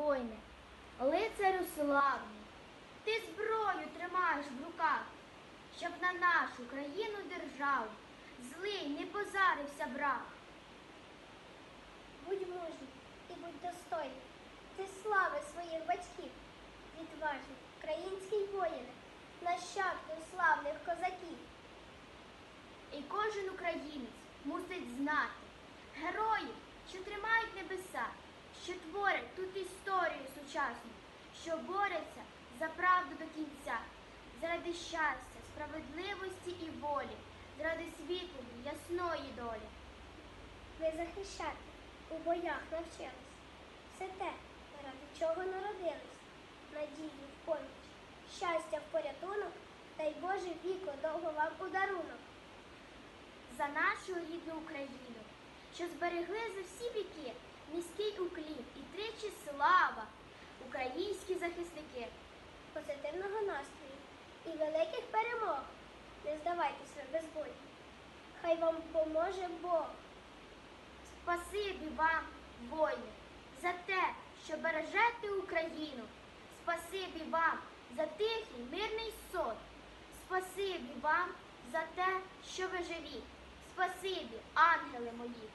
воїне, лицарю славний, ти зброю тримаєш в руках, щоб на нашу країну державу злий не позарився брак. Будь мужній і будь достойний. Ти слави своїх батьків, відважний український воїне, нащадку славних козаків. І кожен українець мусить знати героїв, що тримають небеса, що творять тут історію сучасну, що борються за правду до кінця, заради щастя, справедливості і волі, заради світлої, ясної долі. Ви захищати у боях навчились. Все те, заради чого народились. Надію в поміч, щастя в порятунок, та й Боже віко довго вам у дарунок. за нашу рідну Україну, що зберегли за всі віки міський уклін і тричі слава, українські захисники. позитивного настрою і великих перемог. Не здавайтеся без бою. Хай вам поможе Бог. Спасибі вам, воїни, за те, що бережете Україну. Спасибі вам за тихий мирний сон. Спасибі вам за те, що ви живі. Спасибі, ангели мої.